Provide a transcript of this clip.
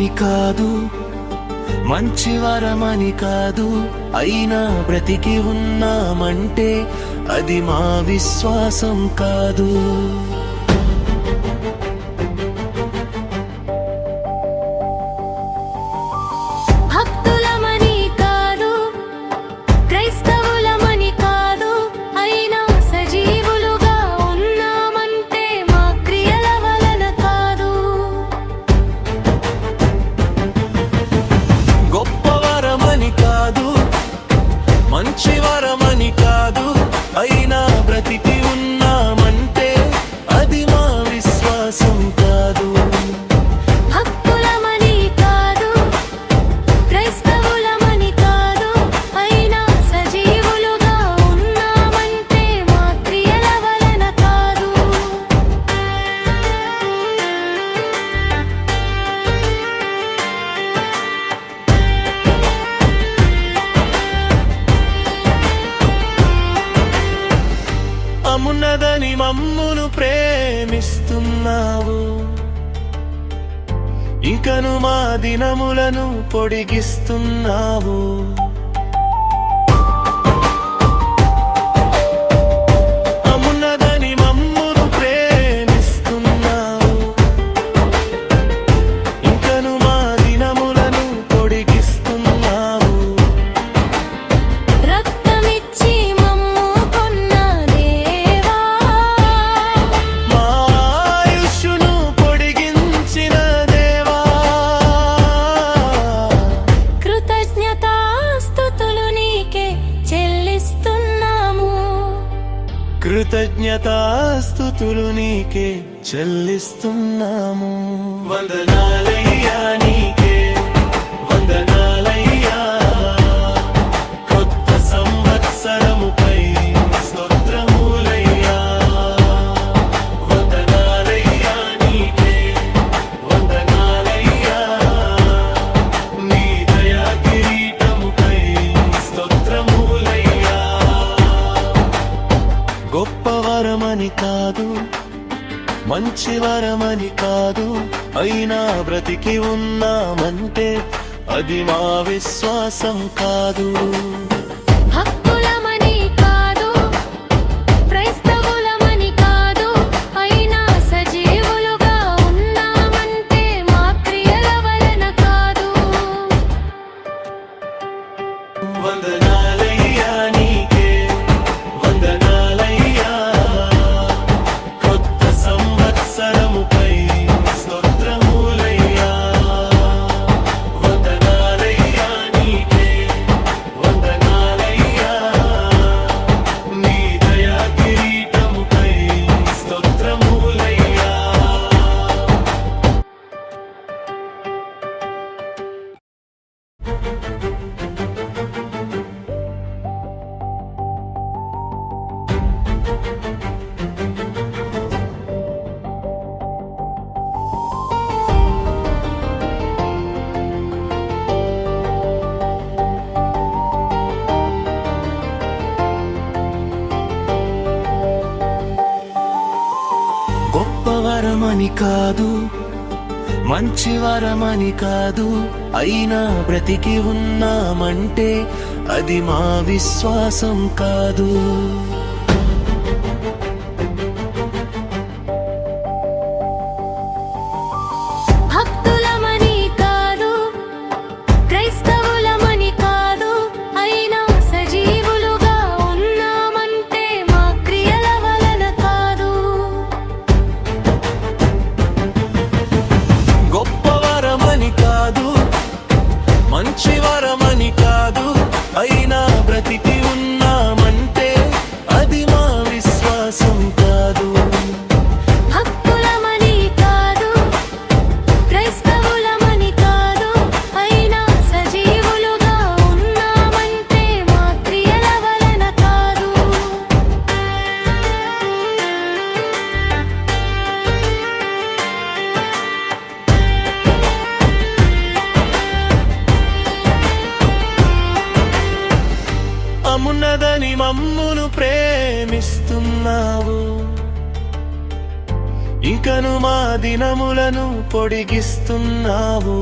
అని కాదు మంచి వరమని కాదు అయినా బ్రతికి ఉన్నామంటే అది మా విశ్వాసం కాదు. మమ్మును ప్రేమిస్తున్నావు. ఇంకను మా దినములను పొడిగిస్తున్నావు. కృతజ్ఞతాస్తుతులు నీకే చెల్లిస్తున్నాము. వంద గొప్ప వరమని కాదు మంచి వరమని కాదు అయినా బ్రతికి ఉన్నామంటే అది మా విశ్వాసం కాదు. అని కాదు మంచి వరమని కాదు అయినా బ్రతికి ఉన్నామంటే అది మా విశ్వాసం కాదు. Money. ఇంకను మా దినములను పొడిగిస్తున్నావు.